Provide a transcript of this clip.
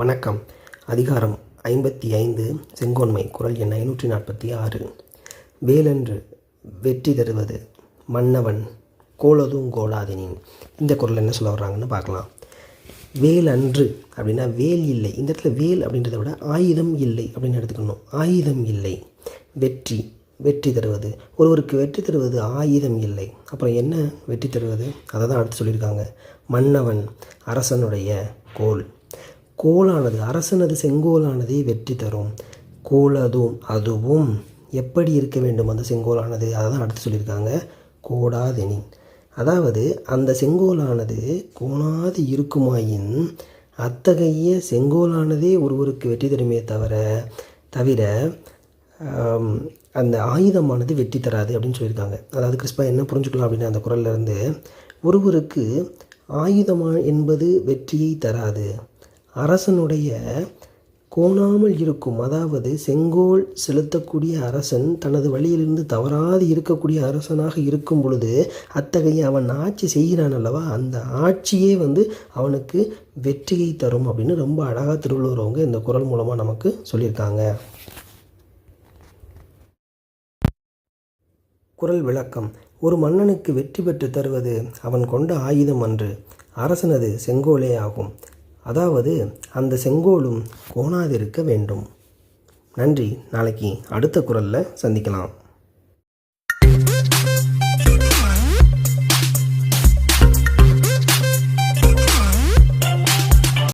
வணக்கம். அதிகாரம் ஐம்பத்தி ஐந்து செங்கோன்மை குரல் எண் ஐநூற்றி நாற்பத்தி ஆறு. வேலன்று வெற்றி தருவது மன்னவன் கோலதும் கோலாதினின். இந்த குரல் என்ன சொல்ல வர்றாங்கன்னு பார்க்கலாம். வேல் அன்று அப்படின்னா வேல் இல்லை. இந்த இடத்துல வேல் அப்படின்றத விட ஆயுதம் இல்லை அப்படின்னு எடுத்துக்கணும். ஆயுதம் இல்லை. வெற்றி வெற்றி தருவது. ஒருவருக்கு வெற்றி தருவது ஆயுதம் இல்லை. அப்புறம் என்ன வெற்றி தருவது? அதை தான் அடுத்து சொல்லியிருக்காங்க. மன்னவன் அரசனுடைய கோல். கோலானது அரசனது செங்கோலானது வெற்றி தரும். கோலதும் அதுவும் எப்படி இருக்க வேண்டும் அந்த செங்கோலானது? அதை தான் அடுத்து சொல்லியிருக்காங்க. கோடாதெனின் அதாவது அந்த செங்கோலானது கோணாது இருக்குமாயின் அத்தகைய செங்கோலானதே ஒருவருக்கு வெற்றி தருமே தவிர தவிர அந்த ஆயுதமானது வெற்றி தராது அப்படின்னு சொல்லியிருக்காங்க. அதாவது கிறிஸ்பா என்ன புரிஞ்சுக்கலாம் அப்படின்னு அந்த குரல்ல இருந்து ஒருவருக்கு ஆயுதமா என்பது வெற்றியை தராது. அரசனுடைய கோணாமல் இருக்கும் அதாவது செங்கோல் செலுத்தக்கூடிய அரசன் தனது வழியிலிருந்து தவறாது இருக்கக்கூடிய அரசனாக இருக்கும் பொழுது அத்தகைய அவன் ஆட்சி செய்கிறான் அல்லவா? அந்த ஆட்சியே வந்து அவனுக்கு வெற்றியை தரும் அப்படின்னு ரொம்ப அழகாக திருவள்ளுவர் அவங்க இந்த குரல் மூலமாக நமக்கு சொல்லியிருக்காங்க. குரல் விளக்கம். ஒரு மன்னனுக்கு வெற்றி பெற்று தருவது அவன் கொண்ட ஆயுதம் அன்று. அரசனது செங்கோலே ஆகும். அதாவது அந்த செங்கோலும் கோணாதிருக்க வேண்டும். நன்றி. நாளைக்கு அடுத்த குரலில் சந்திக்கலாம்.